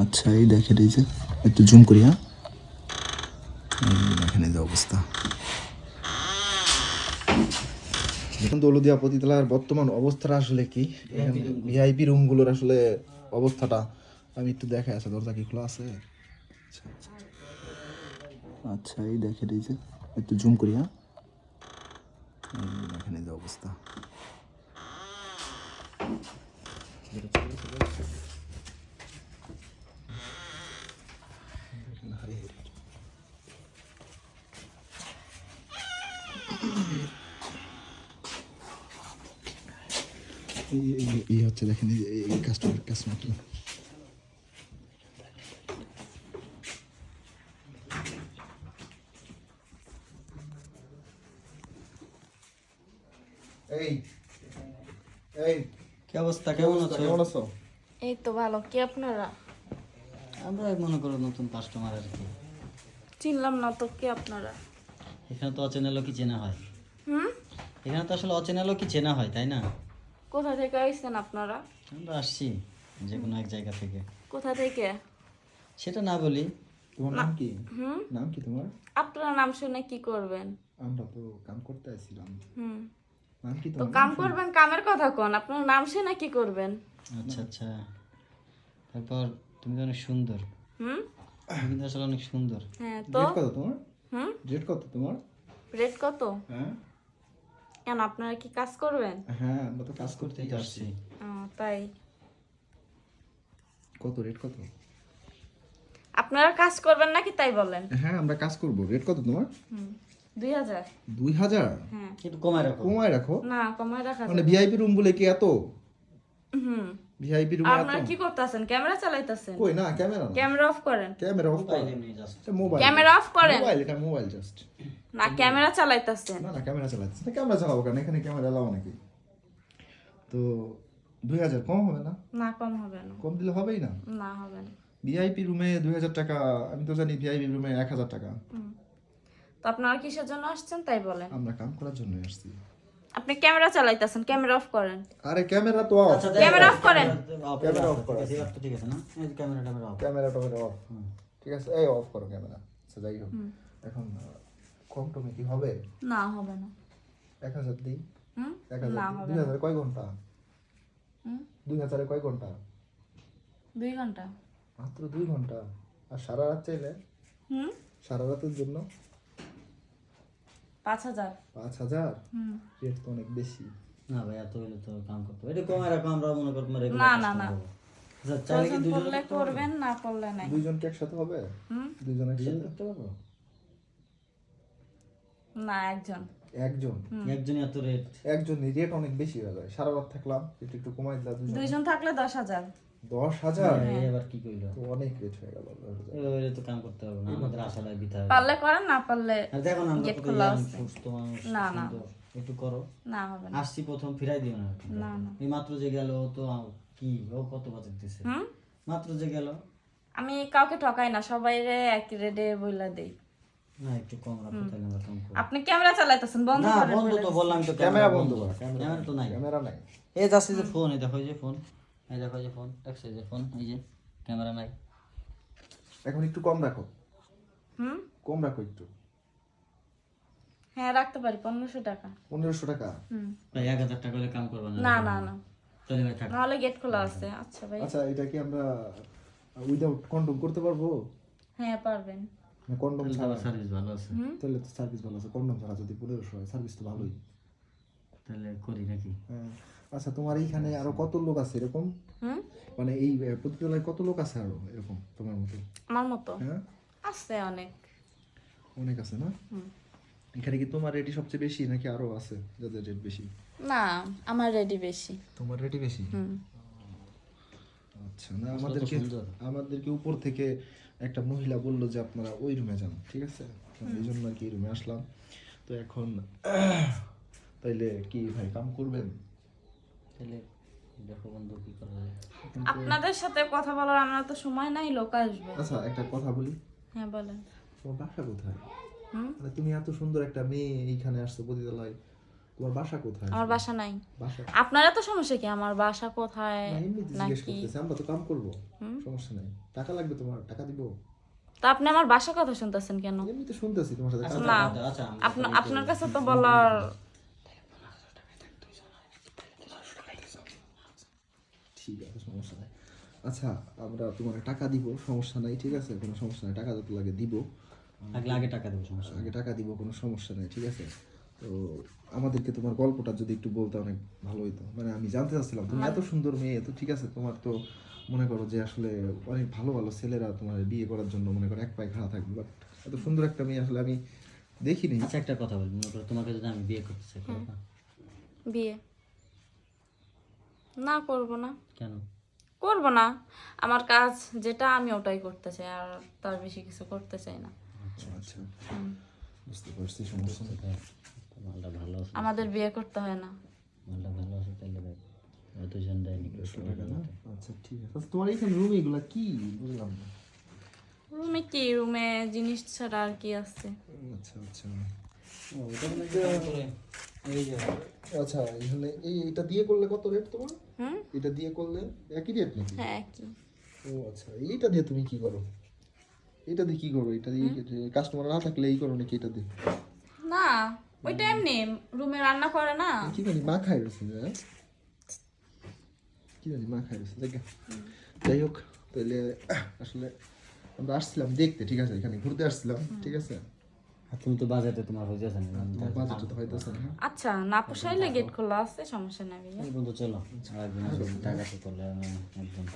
আচ্ছা এই দেখেন, এই যে, একটু জুম করি হ্যাঁ? এই যে অবস্থা। দেখুন দৌলদিয়া পতিতলার বর্তমান অবস্থাটা আসলে কি? ভিআইপি রুমগুলোর আসলে অবস্থাটা আমি একটু দেখে আছে দরজা কি খোলা আছে? আচ্ছা আচ্ছা। আচ্ছা এই দেখেন, এই যে, একটু জুম করি হ্যাঁ? এই যে অবস্থা। এই হচ্ছে দেখেন এই কাস্টমার কাস্টমার এই এই কি অবস্থা? কেমন আছো? কেমন আছো? এই তো ভালো। কি আপনারা? আমরা মনে করো নতুন কাস্টমার আর কি। চিনলাম না তো কি আপনারা। এখানে তো অচেনা লোকই চেনা হয়। হুম? এখানে তো আসলে অচেনা লোকই চেনা হয় তাই না? কোথা থেকে আইছেন আপনারা? আমরা আসছি যে কোনো এক জায়গা থেকে। কোথা থেকে? সেটা না বলি তোমার নাম কি? হুম? নাম কি তোমার? আপনারা নাম শুনে কি করবেন? আমরা তো কাম করতে আসছিলাম। হুম। নাম কি তো কাম করবেন কামের কথা কোন? আপনার নাম শুনে কি করবেন? আচ্ছা আচ্ছা। তারপর তুমি অনেক সুন্দর। হুম? তুমি কিন্তু আসলে অনেক সুন্দর। হ্যাঁ তো? কত তোমার? হুম? রেট কত তোমার? রেট কত? হ্যাঁ? কেন আপনারা কি কাজ করবেন? হ্যাঁ আমরা তো কাজ করতেই আসছি। তাই। কত রেট কত? আপনারা কাজ করবেন নাকি তাই বলেন? হ্যাঁ আমরা কাজ করব। রেট কত তোমার? হুম দুই হাজার। দুই হাজার? হ্যাঁ। একটু কমায় রাখো। কমায় রাখো? না কমায় রাখা মানে ভিআইপি রুম বলে কি এত? হুম। ভিআইপি রুম আপনারা কি করতেছেন? ক্যামেরা চালাইতেছেন? কই না ক্যামেরা ক্যামেরা অফ করেন। ক্যামেরা অফ কর। এমনি just। এটা মোবাইল ক্যামেরা অফ করেন। মোবাইল এটা মোবাইল জাস্ট না ক্যামেরা চালাইতেছেন। না না ক্যামেরা চালাচ্ছি না ক্যামেরা চালাবো কেন? এখানে ক্যামেরা এলাও নাকি? তো দুই হাজার কম হবে না? না কম হবে না। কম দিলে হবেই না? না হবে না। ভিআইপি রুমে দুই হাজার টাকা আমি তো জানি ভিআইপি রুমে এক হাজার টাকা। তো আপনারা কিসের জন্য আসছেন তাই বলেন? আমরা কাম করার জন্য আসছি। আপনি ক্যামেরা চালাইতেছেন ক্যামেরা অফ করেন। আরে ক্যামেরা তো অফ। আচ্ছা, ক্যামেরা অফ করেন। ক্যামেরা রাখো, off করা। ঠিক আছে, ঠিক আছে না? ক্যামেরা ট্যামেরা off। Camera off. ঠিক আছে এই অফ করো ক্যামেরা। আচ্ছা যাই হোক। এখন কম টমে কি হবে? না হবে না। এক হাজার দিই? এক হাজার দিই। হাজার কয় ঘণ্টা? দুই হাজারে কয় ঘণ্টা? দুই ঘণ্টা। মাত্র দুই ঘণ্টা? আর সারা রাত চাইলে? সারা রাতের জন্য? পাঁচ হাজার। পাঁচ হাজার? হুম। রেট তো অনেক বেশি। না ভাই এত হইলে তো কাম করতে এটা রাখো আমরা মনে না, না, না। হব। আচ্ছা, করলে করবেন না করলে নাই। দুইজন কি একসাথে হবে? হুম। দুইজন দুজনে একসাথে? করতে পারব? না একজন। একজন? একজনই এত রেট একজন রেট অনেক বেশি হয়ে যায় সারা রাত থাকলাম একটু একটু কমাই দিলাম দুজন। দুইজন থাকলে দশ হাজার। দশ হাজার? এবার কি কইলো? তো অনেক রেট হয়ে গেল এভাবে তো কাম করতে হবে না আমাদের আশাটাই বিতা হবে পারলে করেন না পারলে দেখো না গেট খোলা আছে। সুস্থ মানুষ না, না। একটু করো। না হবে না। আসছি প্রথম ফিরাই দিও না না না। এই মাত্র যে গেল তো কি? ও কত বাজেট দিছে? মাত্র যে গেল। আমি কাউকে ঠকাই না সবাই রে এক রেডে বইলা দেই। না একটু কম রাখো তাহলে আমরা কম করব। আপনি ক্যামেরা চালাইতেছেন বন্ধ না বন্ধ তো বললাম তো ক্যামেরা বন্ধ করা ক্যামেরা তো নাই। ক্যামেরা নাই। এই যাচ্ছে যে ফোন এই দেখো যে ফোন এই দেখো যে ফোন দেখছ যে ফোন এই যে ক্যামেরা নাই। এখন একটু কম রাখো। হুম? কম রাখো একটু। হ্যাঁ রাখতে পারি পনেরোশো টাকা। পনেরোশো টাকা? হুম। ভাই এক হাজার টাকা হলে কাম করবে না না না না তাহলে ভাই থাক। নাহলে গেট খোলা আছে। আচ্ছা ভাই। আচ্ছা এটা কি আমরা উইদাউট কন্ডম করতে পারব? হ্যাঁ পারবেন। কন্ডম ছাড়া সার্ভিস ভালো আছে তাহলে তো সার্ভিস ভালো আছে কন্ডম ছাড়া যদি পনেরোশো হয় সার্ভিস তো ভালোই তাহলে করি নাকি। আচ্ছা তোমার এইখানে আরও কত লোক আছে এরকম মানে এই আহ, কত লোক আছে আরও এরকম তোমার মতো আমার মতো হ্যাঁ আছে অনেক অনেক আছে না এখানে কি তোমার রেডি সবচেয়ে বেশি নাকি আরও আছে যাদের রেট বেশি না আমার রেডি বেশি তোমার রেটই বেশি হুম আচ্ছা না আমাদেরকে আমাদেরকে উপর থেকে একটা মহিলা বলল যে আপনারা ওই রুমে যান ঠিক আছে? এই জন্য আর কি রুমে আসলাম। তো এখন তাইলে কি ভাই কাম করবেন? তাহলে দেখো বন্ধু কি করা যায়? আপনাদের সাথে কথা বলার আমার তো সময় নাই লোক আসবে। আচ্ছা একটা কথা বলি। হ্যাঁ বলেন। তোমার বাসা কোথায়? হুম? মানে তুমি এত সুন্দর একটা মেয়ে এইখানে আসছো পতিতলায় তোমার বাসা কোথায়? আমার বাসা নাই। আপনার এত সমস্যা কি? আমার বাসা কোথায়? নাকি? আমরা তো কাম করব। সমস্যা নাই। টাকা লাগবে তোমার? টাকা দিব? তা আপনি আমার বাসা কথা শুনতেছেন কেন? এমনিতে শুনতেছি তোমার সাথে। না আচ্ছা আপনার আপনার কাছে তো বলার ঠিক আছে সমস্যা নাই। আচ্ছা আমরা তোমার টাকা দিব সমস্যা নাই ঠিক আছে? কোনো সমস্যা নাই টাকা যত লাগে দিব। আগে আগে টাকা দেবো সমস্যা আগে টাকা দিব কোনো সমস্যা নাই ঠিক আছে? তো আমাদেরকে তোমার গল্পটা যদি একটু বলতে অনেক ভালো হইতো। মানে আমি জানতে চাচ্ছিলাম তুমি এত সুন্দর মেয়ে তো ঠিক আছে তোমার তো মনে করো যে আসলে অনেক ভালো ভালো ছেলেরা তোমার বিয়ে করার জন্য মনে করো এক পায়ে খাড়া থাকবে বাট এত সুন্দর একটা মেয়ে আসলে আমি দেখিনি। আচ্ছা একটা কথা বলি মনে করো তোমাকে যদি আমি বিয়ে করতে চাই করবা? বিয়ে। না করব না। কেন? করব না। আমার কাজ যেটা আমি ওটাই করতে চাই আর তার বেশি কিছু করতে চাই না। আচ্ছা বুঝতে পারছি সমস্যা নেই। মালটা ভালো আছে। আমাদের বিয়ে করতে হয় না। মালটা ভালো আছে তাহলে দেখ ওই দুজন দেয়নি আচ্ছা ঠিক আছে। আচ্ছা, তোমার এইখানে রুম এগুলা কি? বুঝলাম না। রুমে কি? রুমে জিনিস ছাড়া আর কি আছে। আচ্ছা আচ্ছা। এই যে আচ্ছা এখানে এই এটা দিয়ে করলে কত রেট তোমার? হুম? এটা দিয়ে করলে একই রেট নাকি? হ্যাঁ কি ও আচ্ছা এইটা দিয়ে তুমি কি করো? এটা দিয়ে কি করো? এটা দিয়ে কাস্টমার না থাকলে এই করো নাকি এটা দিয়ে? না ওইটা এমনি রুমে রান্না করে না। কি জানি মা খাই রয়েছে হ্যাঁ কি জানি মা খাই রয়েছে দেখ। যাই হোক তাহলে আসলে আমরা আসছিলাম দেখতে ঠিক আছে? এখানে ঘুরতে আসছিলাম ঠিক আছে? আর তুমি তো বাজারে তোমার হয়ে যাচ্ছে না তোমার বাজেটটা তো হইতেছে না। আচ্ছা না পোষাইলে গেট খোলা আছে সমস্যা নাই বন্ধু চলো। আরেকদিন আসলে টাকা তো করলে আমি একদম।